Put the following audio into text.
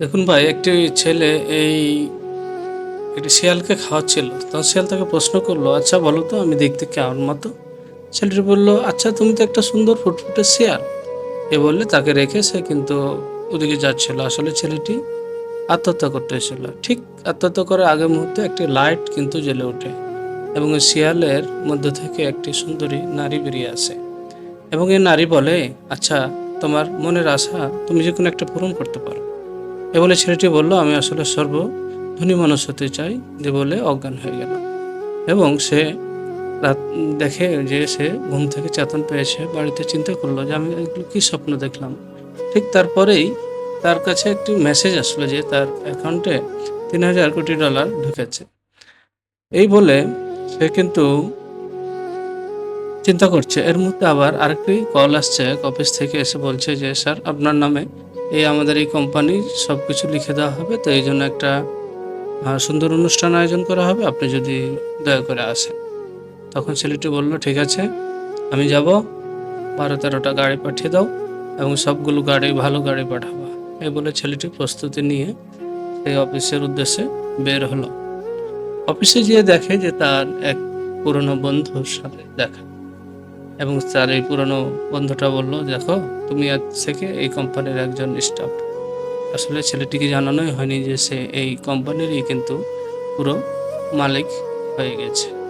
দেখুন ভাই, একটি ছেলে এই একটি শিয়ালকে খাওয়াচ্ছিল। তখন শিয়াল তাকে প্রশ্ন করল আচ্ছা বলো তো, আমি দেখতে কেমন মতো? ছেলেটি বলল আচ্ছা তুমি তো একটা সুন্দর ফুটফুটে শিয়াল। এ বললে, তাকে রেখে সে কিন্তু ওদিকে যাচ্ছিল। আসলে ছেলেটি আত্মহত্যা করতে এসেছিল। ঠিক আত্মহত্যা করার আগের মুহূর্তে একটি লাইট কিন্তু জ্বলে ওঠে এবং ওই শিয়ালের মধ্য থেকে একটি সুন্দরী নারী বেরিয়ে আসে। এবং এই নারী বলে আচ্ছা তোমার মনের আশা তুমি যে কোনো একটা পূরণ করতে পারো। এ বলে ছেলেটি বলল, আমি আসলে সর্ব ধনী মানুষ হতে চাই যে বলে অজ্ঞান হয়ে গেল। এবং সে রাত দেখে যে সে ঘুম থেকে চেতন পেয়েছে, বাড়িতে চিন্তা করল যে, আমি এগুলো কী স্বপ্ন দেখলাম? ঠিক তারপরেই তার কাছে একটি মেসেজ আসলো যে, তার অ্যাকাউন্টে তিন হাজার কোটি ডলার ঢুকেছে। এই বলে সে কিন্তু চিন্তা করছে। এর মধ্যে আবার আরেকটি কল আসছে অফিস থেকে, এসে বলছে যে, স্যার, আপনার নামে এই আমাদের এই কোম্পানির সব কিছু লিখে দেওয়া হবে, তো এই জন্য একটা সুন্দর অনুষ্ঠান আয়োজন করা হবে, আপনি যদি দয়া করে আসেন। তখন ছেলেটি বলল, ঠিক আছে, আমি যাব, বারো তেরোটা গাড়ি পাঠিয়ে দাও এবং সবগুলো গাড়ি, ভালো গাড়ি পাঠাবো। এই বলে ছেলেটি প্রস্তুতি নিয়ে সেই অফিসের উদ্দেশ্যে বের হলো। অফিসে গিয়ে দেখে যে তার এক পুরনো বন্ধুর সাথে দেখা। এবং তার এই পুরনো বন্ধুটা বলল, দেখো, তুমি আজ থেকে এই কোম্পানির একজন স্টাফ আসলে ছেলেটিকে জানানোই হয়নি যে সে এই কোম্পানিরই কিন্তু পুরো মালিক হয়ে গেছে।